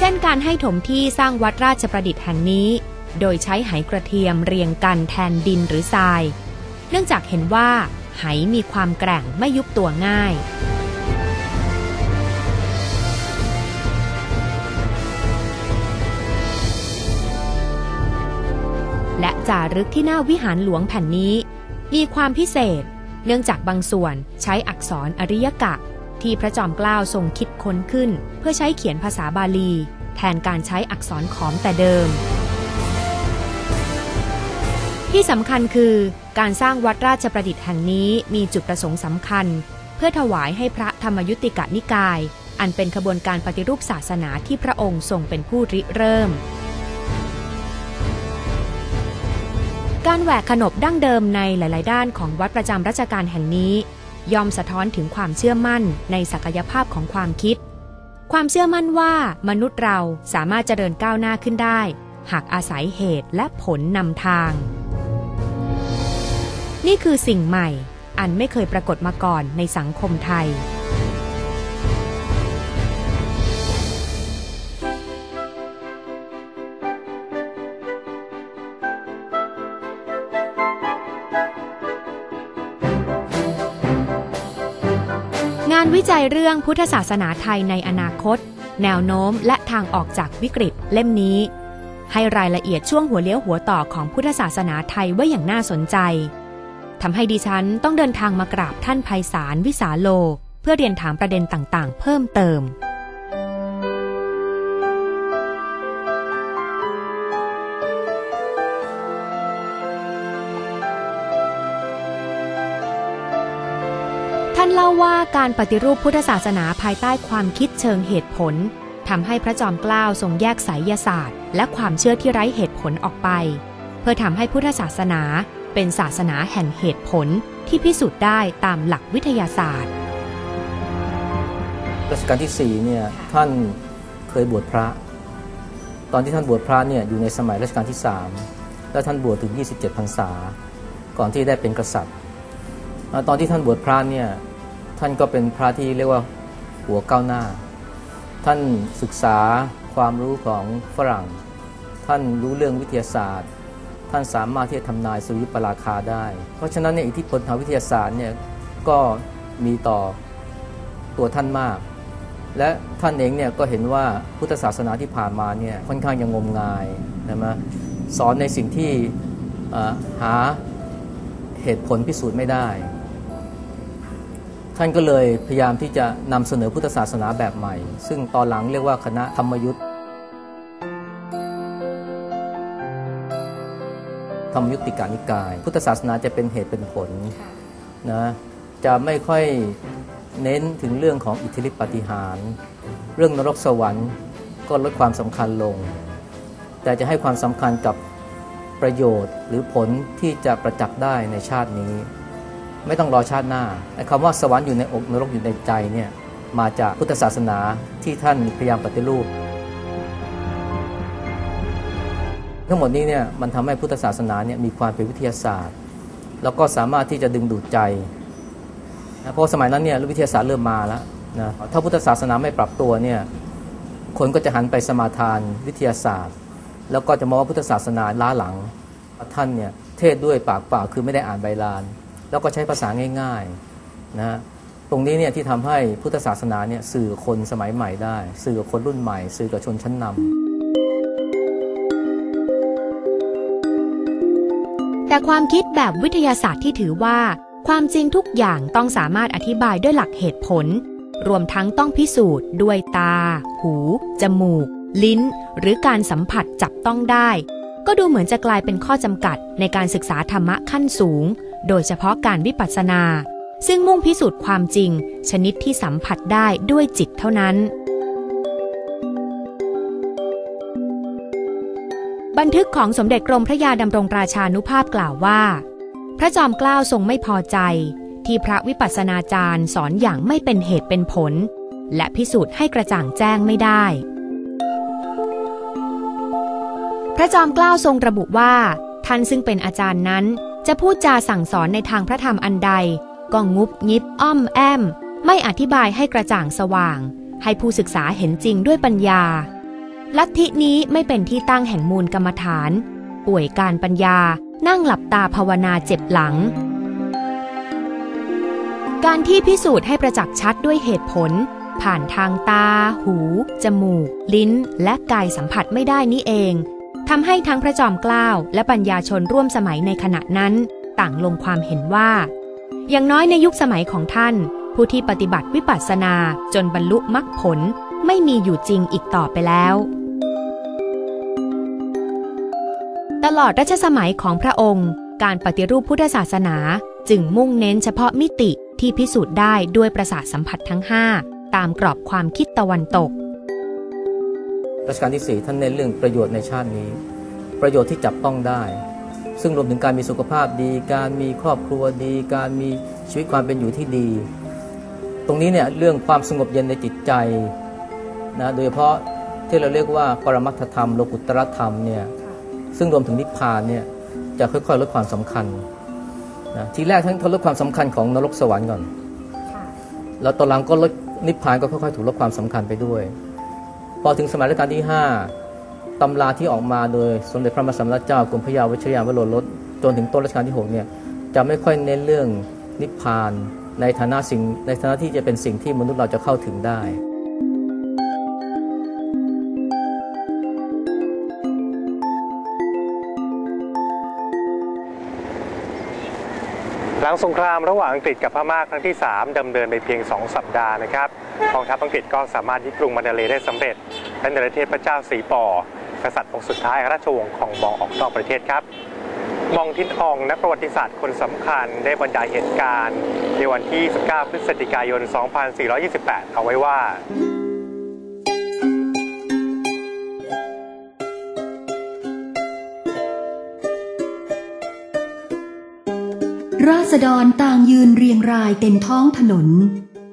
เช่นการให้ถมที่สร้างวัดราชประดิษฐ์แห่งนี้ โดยใช้ไหกระเทียมเรียงกันแทนดินหรือทราย เนื่องจากเห็นว่าไหมีความแกร่งไม่ยุบตัวง่าย และจารึกที่หน้าวิหารหลวงแผ่นนี้ มีความพิเศษ เนื่องจากบางส่วนใช้อักษรอริยกะ ที่พระจอมเกล้าทรงคิดค้นขึ้น เพื่อใช้เขียนภาษาบาลี แทนการใช้อักษรขอมแต่เดิม ที่สำคัญคือการสร้างวัดราชประดิษฐ์แห่งนี้มีจุดประสงค์สำคัญ เพื่อถวายให้พระธรรมยุติกะนิกาย อันเป็นขบวนการปฏิรูปศาสนาที่พระองค์ทรงเป็นผู้ริเริ่มการแหวกขนบดั้งเดิมในหลาย ๆ ด้านของวัดประจำราชการแห่งนี้ ยอมสะท้อนถึงความเชื่อมั่นในศักยภาพของความคิด ความเชื่อมั่นว่ามนุษย์เราสามารถเจริญก้าวหน้าขึ้นได้ หากอาศัยเหตุและผลนำทาง นี่คือสิ่งใหม่ อันไม่เคยปรากฏมาก่อนในสังคมไทยานวิจัยเรื่องพุทธศาสนาไทยในอนาคต แนวโน้มและทางออกจากวิกฤตเล่มนี้ ให้รายละเอียดช่วงหัวเลี้ยวหัวต่อของพุทธศาสนาไทยไว้อย่างน่าสนใจทำให้ดิฉันต้องเดินทางมากราบท่านไพศาลวิสาโล เพื่อเรียนถามประเด็นต่างๆ เพิ่มเติม เล่าว่าการปฏิรูปพุทธศาสนาภายใต้ความคิดเชิงเหตุผลทำให้พระจอมเกล้าทรงแยกไสยศาสตร์ และความเชื่อที่ไร้เหตุผลออกไป เพื่อทำให้พุทธศาสนาเป็นศาสนาแห่งเหตุผลที่พิสูจน์ได้ตามหลักวิทยาศาสตร์รัชกาลที่4เนี่ยท่านเคยบวชพระ ตอนที่ท่านบวชพระเนี่ยอยู่ในสมัยรัชกาลที่ 3 แล้วท่านบวชถึง 27พรรษา ก่อนที่ได้เป็นกษัตริย์ ตอนที่ท่านบวชพระเนี่ย ท่านก็เป็นพระที่เรียกว่าหัวก้าวหน้า ท่านศึกษาความรู้ของฝรั่ง ท่านรู้เรื่องวิทยาศาสตร์ ท่านสามารถที่จะทำนายสุริยุปราคาได้ เพราะฉะนั้นเนี่ยอิทธิพลทางวิทยาศาสตร์เนี่ยก็มีต่อตัวท่านมาก และท่านเองเนี่ยก็เห็นว่าพุทธศาสนาที่ผ่านมาเนี่ยค่อนข้างยังงมงายนะมสอนในสิ่งที่หาเหตุผลพิสูจน์ไม่ได้ ท่านก็เลยพยายามที่จะนำเสนอพุทธศาสนาแบบใหม่ ซึ่งตอนหลังเรียกว่าคณะธรรมยุทธธรรมยุติกานิกาย พุทธศาสนาจะเป็นเหตุเป็นผลนะจะไม่ค่อยเน้นถึงเรื่องของอิทธิฤทธิปฏิหาร เรื่องนรกสวรรค์ก็ลดความสำคัญลง แต่จะให้ความสำคัญกับประโยชน์หรือผลที่จะประจักษ์ได้ในชาตินี้ ไม่ต้องรอชาติหน้าคำว่าสวรรค์อยู่ในอกนรกอยู่ในใจเนี่ยมาจากพุทธศาสนาที่ท่านพยายามปฏิรูป ทั้งหมดนี้เนี่ยมันทำให้พุทธศาสนาเนี่ยมีความเป็นวิทยาศาสตร์ แล้วก็สามารถที่จะดึงดูดใจเพราะสมัยนั้นเนี่ยวิทยาศาสตร์เริ่มมาแล้วนะถ้าพุทธศาสนาไม่ปรับตัวเนี่ยคนก็จะหันไปสมาทานวิทยาศาสตร์ แล้วก็จะมองว่าพุทธศาสนาล้าหลังท่านเนี่ยเทศด้วยปากเปล่าคือไม่ได้อ่านใบลาน แล้วก็ใช้ภาษาง่ายๆนะตรงนี้เนี่ยที่ทำให้พุทธศาสนาเนี่ยสื่อคนสมัยใหม่ได้ สื่อคนรุ่นใหม่ สื่อกับชนชั้นนำแต่ความคิดแบบวิทยาศาสตร์ที่ถือว่า ความจริงทุกอย่างต้องสามารถอธิบายด้วยหลักเหตุผล รวมทั้งต้องพิสูจน์ ด้วยตา หู จมูก ลิ้น หรือการสัมผัสจับต้องได้ ก็ดูเหมือนจะกลายเป็นข้อจำกัดในการศึกษาธรรมะขั้นสูง โดยเฉพาะการวิปัสสนา ซึ่งมุ่งพิสูจน์ความจริง ชนิดที่สัมผัสได้ด้วยจิตเท่านั้น บันทึกของสมเด็จกรมพระยาดำรงราชานุภาพกล่าวว่า พระจอมเกล้าทรงไม่พอใจ ที่พระวิปัสสนาจารย์สอนอย่างไม่เป็นเหตุเป็นผล และพิสูจน์ให้กระจ่างแจ้งไม่ได้พระจอมเกล้าทรงระบุว่า ท่านซึ่งเป็นอาจารย์นั้น จะพูดจาสั่งสอนในทางพระธรรมอันใด ก็งุบงิบอ้อมแอม ไม่อธิบายให้กระจ่างสว่าง ให้ผู้ศึกษาเห็นจริงด้วยปัญญา ลัทธินี้ไม่เป็นที่ตั้งแห่งมูลกรรมฐาน ป่วยการปัญญานั่งหลับตาภาวนาเจ็บหลัง การที่พิสูจน์ให้ประจักษ์ชัดด้วยเหตุผล ผ่านทางตา หู จมูก ลิ้น และกายสัมผัสไม่ได้นี้เอง ทำให้ทั้งพระจอมเกล้าและปัญญาชนร่วมสมัยในขณะนั้น ต่างลงความเห็นว่า อย่างน้อยในยุคสมัยของท่าน ผู้ที่ปฏิบัติวิปัสสนาจนบรรลุมรรคผลไม่มีอยู่จริงอีกต่อไปแล้ว ตลอดรัชสมัยของพระองค์ การปฏิรูปพุทธศาสนาจึงมุ่งเน้นเฉพาะมิติที่พิสูจน์ได้ด้วยประสาทสัมผัสทั้ง 5 ตามกรอบความคิดตะวันตก รัชกาลที่ 4 ท่านเน้นเรื่องประโยชน์ในชาตินี้ ประโยชน์ที่จับต้องได้ ซึ่งรวมถึงการมีสุขภาพดี การมีครอบครัวดี การมีชีวิตความเป็นอยู่ที่ดี ตรงนี้เนี่ยเรื่องความสงบเย็นในจิตใจนะโดยเฉพาะที่เราเรียกว่าปรมัตถธรรมโลกุตรธรรมเนี่ยซึ่งรวมถึงนิพพานเนี่ยจะค่อยๆลดความสำคัญนะทีแรกท่านลดความสำคัญของนรกสวรรค์ก่อนแล้วตอนหลังก็ลดนิพพานก็ค่อยๆ ถูกลดความสำคัญไปด้วย พอถึงสมัยรัชกาลที่ 5ตำราที่ออกมาโดยสมเด็จพระมหาสัมมาสัมพุทธเจ้ากรมพระยาวิชยาวโรรสจนถึงต้นรัชกาลที่6เนี่ยจะไม่ค่อยเน้นเรื่องนิพพานในฐานะสิ่งในฐานะที่จะเป็นสิ่งที่มนุษย์เราจะเข้าถึงได้ ลังสงครามระหว่างอังกฤษกับพม่าครั้งที่ 3ดำเนินไปเพียง 2 สัปดาห์นะครับกองทัพอังกฤษก็สามารถยึดกรุงมันเดเลได้สำเร็จและในประเทศพระเจ้าสีปอกษัตริย์องค์สุดท้ายราชวงศ์ของบองออกนอกประเทศครับมองทินอองนักประวัติศาสตร์คนสำคัญได้บรรยายเหตุการณ์ ในวันที่ 19 พฤศจิกายน 2428 เอาไว้ว่า ษฎรต่างยืนเรียงรายเต็มท้องถนน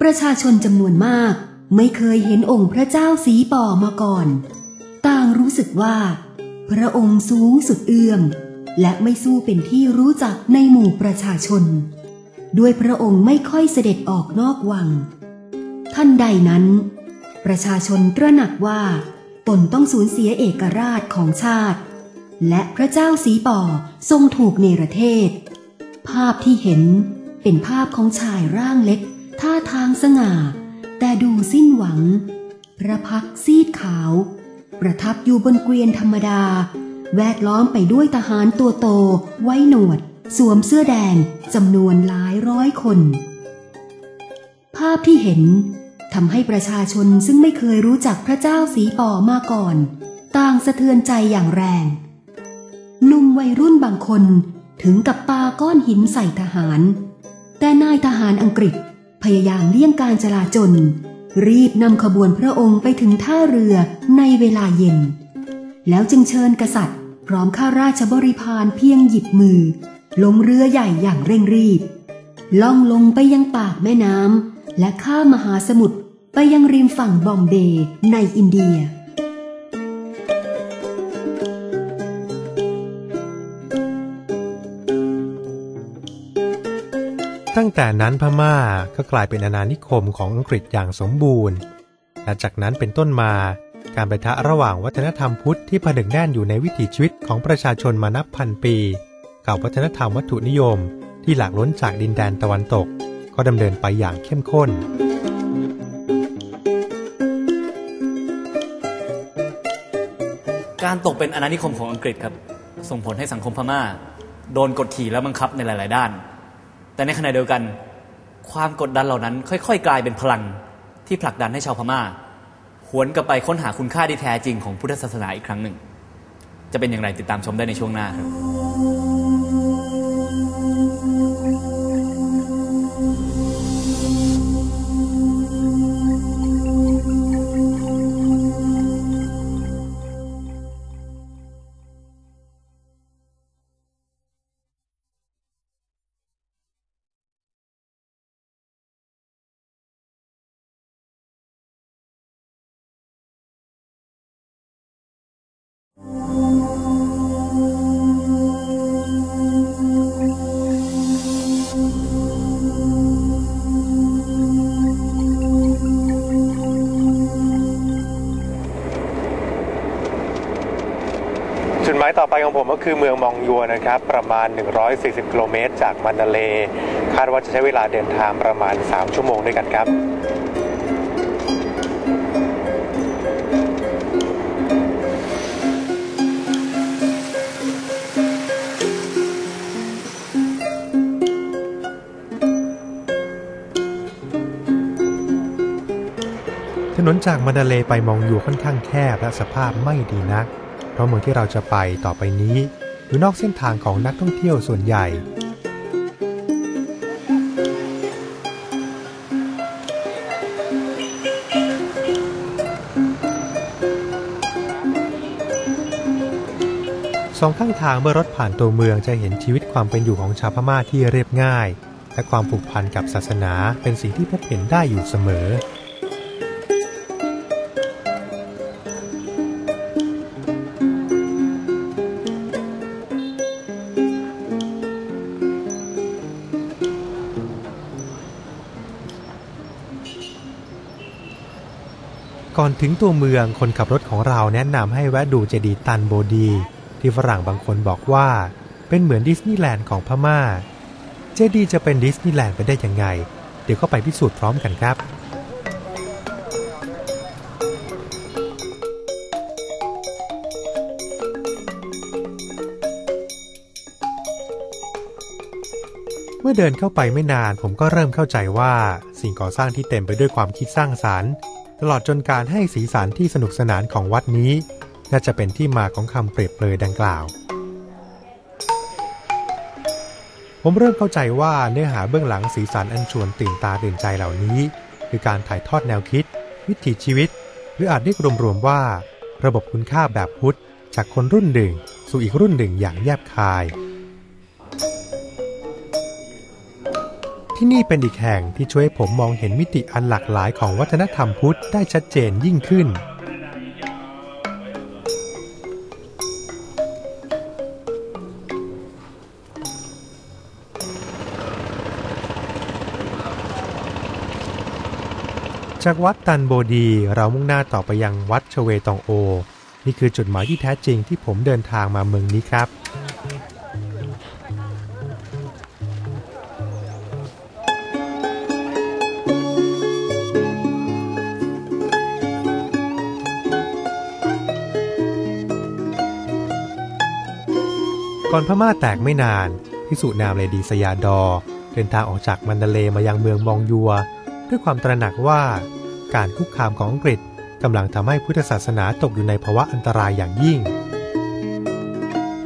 ประชาชนจำนวนมากไม่เคยเห็นองค์พระเจ้าสีป่อมาก่อน ต่างรู้สึกว่า พระองค์สูงสุดเอื้อม และไม่สู้เป็นที่รู้จักในหมู่ประชาชน ด้วยพระองค์ไม่ค่อยเสด็จออกนอกวัง ท่านใดนั้น ประชาชนตระหนักว่า ตนต้องสูญเสียเอกราชของชาติ และพระเจ้าสีป่อทรงถูกเนรเทศ ภาพที่เห็นเป็นภาพของชายร่างเล็ก ท่าทางสง่า แต่ดูสิ้นหวัง พระพักซีดขาว ประทับอยู่บนเกวียนธรรมดา แวดล้อมไปด้วยทหารตัวโต ไว้หนวด สวมเสื้อแดงจำนวนหลายร้อยคน ภาพที่เห็นทำให้ประชาชนซึ่งไม่เคยรู้จักพระเจ้าสีป่อมาก่อน ต่างสะเทือนใจอย่างแรงหนุ่มวัยรุ่นบางคน ถึงกับปาก้อนหินใส่ทหาร แต่นายทหารอังกฤษพยายามเลี่ยงการจลาจล รีบนำขบวนพระองค์ไปถึงท่าเรือในเวลาเย็น แล้วจึงเชิญกษัตริย์ พร้อมข้าราชบริพารเพียงหยิบมือ ลงเรือใหญ่อย่างเร่งรีบ ล่องลงไปยังปากแม่น้ำและข้ามมหาสมุทรไปยังริมฝั่งบอมเบย์ในอินเดีย ตั้งแต่นั้นพม่าก็กลายเป็นอาณานิคมของอังกฤษอย่างสมบูรณ์และจากนั้นเป็นต้นมาการประทะระหว่างวัฒนธรรมพุทธที่ผนึกแน่นอยู่ในวิถีชีวิตของประชาชนมานับพันปี กับวัฒนธรรมวัตถุนิยม ที่หลากล้นจากดินแดนตะวันตก ก็ดำเนินไปอย่างเข้มข้น การตกเป็นอาณานิคมของอังกฤษครับ ส่งผลให้สังคมพม่า โดนกดขี่และบังคับในหลาย ๆ ด้าน แต่ในขณะเดียวกัน ความกดดันเหล่านั้น ค่อย ๆ กลายเป็นพลังที่ผลักดันให้ชาวพมา่า หวนกลับไปค้นหาคุณค่าที่แท้จริงของพุทธศาสนาอีกครั้งหนึ่ง จะเป็นอย่างไรติดตามชมได้ในช่วงหน้าครับ จุดหมายต่อไปของผมก็คือเมืองมองยัวนะครับ ประมาณ 140 กิโลเมตร จากมันดาเล คาดว่าจะใช้เวลาเดินทางประมาณ 3 ชั่วโมงด้วยกันครับถนนจากมาดาเลไปมองอยู่ค่อนข้างแคบและสภาพไม่ดีนัก เพราะเมืองที่เราจะไปต่อไปนี้อยู่นอกเส้นทางของนักท่องเที่ยวส่วนใหญ่ สองข้างทางเมื่อรถผ่านตัวเมืองจะเห็นชีวิตความเป็นอยู่ของชาวพม่าที่เรียบง่าย และความผูกพันกับศาสนาเป็นสิ่งที่พบเห็นได้อยู่เสมอ ก่อนถึงตัวเมืองคนขับรถของเราแนะนำให้แวะดูเจดีย์ตันโบดี ที่ฝรั่งบางคนบอกว่า เป็นเหมือนดิสนีย์แลนด์ของพม่า เจดีย์จะเป็นดิสนีย์แลนด์ไปได้ยังไง เดี๋ยวก็ไปพิสูจน์พร้อมกันครับเมื่อเดินเข้าไปไม่นานผมก็เริ่มเข้าใจว่าสิ่งก่อสร้างที่เต็มไปด้วยความคิดสร้างสารรค์ ตลอดจนการให้สีสันที่สนุกสนานของวัดนี้ น่าจะเป็นที่มาของคำเปรียบเลยดังกล่าว ผมเริ่มเข้าใจว่าเนื้อหาเบื้องหลังสีสันอันชวนตื่นตาตื่นใจเหล่านี้ คือการถ่ายทอดแนวคิด วิถีชีวิต หรืออาจเรียกรวมๆว่า ระบบคุณค่าแบบพุทธจากคนรุ่นหนึ่ง สู่อีกรุ่นหนึ่งอย่างแยบคาย ที่นี่เป็นอีกแห่งที่ช่วยให้ผมมองเห็นมิติอันหลากหลายของวัฒนธรรมพุทธได้ชัดเจนยิ่งขึ้น จากวัดตันโบดีเรามุ่งหน้าต่อไปยังวัดชเวตองโอ นี่คือจุดหมายที่แท้จริงที่ผมเดินทางมาเมืองนี้ครับ ก่อนพม่าแตกไม่นานพิสุนามเลดีสยาดอ เดินทางออกจากมันดาเลมายังเมืองมองยัว ด้วยความตระหนักว่าการคุกคามของอังกฤษกำลังทำให้พุทธศาสนาตกอยู่ในภาวะอันตรายอย่างยิ่ง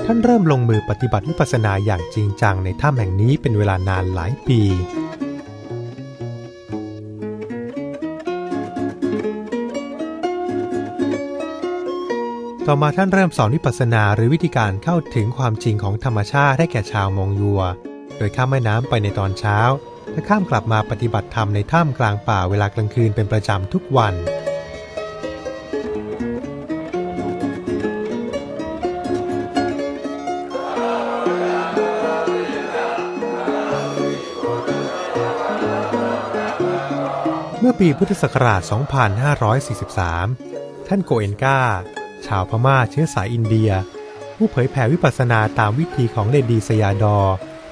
ท่านเริ่มลงมือปฏิบัติวิปัสสนาอย่างจริงจังในถ้ำแห่งนี้เป็นเวลานานหลายปี ต่อมาท่านเริ่มสอนวิปัสสนาหรือวิธีการเข้าถึงความจริงของธรรมชาติให้แก่ชาวมองยัว โดยข้ามแม่น้ำไปในตอนเช้า และข้ามกลับมาปฏิบัติธรรมในถ้ำกลางป่าเวลากลางคืนเป็นประจำทุกวันเมื่อปีพุทธศักราช 2543 ท่านโกเอนกา ชาวพม่าเชื้อสายอินเดีย ผู้เผยแผ่วิปัสสนาตามวิธีของเลดีสยาดอ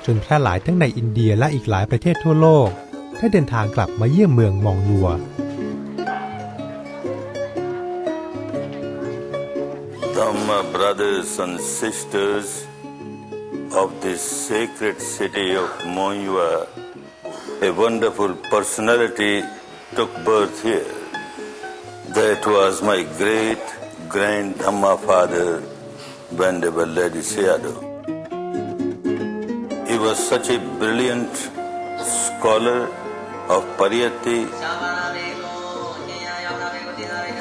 จนแพร่หลายทั้งในอินเดียและอีกหลายประเทศทั่วโลก ได้เดินทางกลับมาเยี่ยมเมืองมองยัว Dhamma brothers and sisters of this sacred city of Monyua, a wonderful personality took birth here. That was my great grand Dhamma father, Venerable Sayadaw. He was such a brilliant scholar of Pariyatti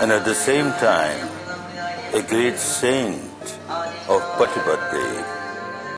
and at the same time a great saint of Patipatti.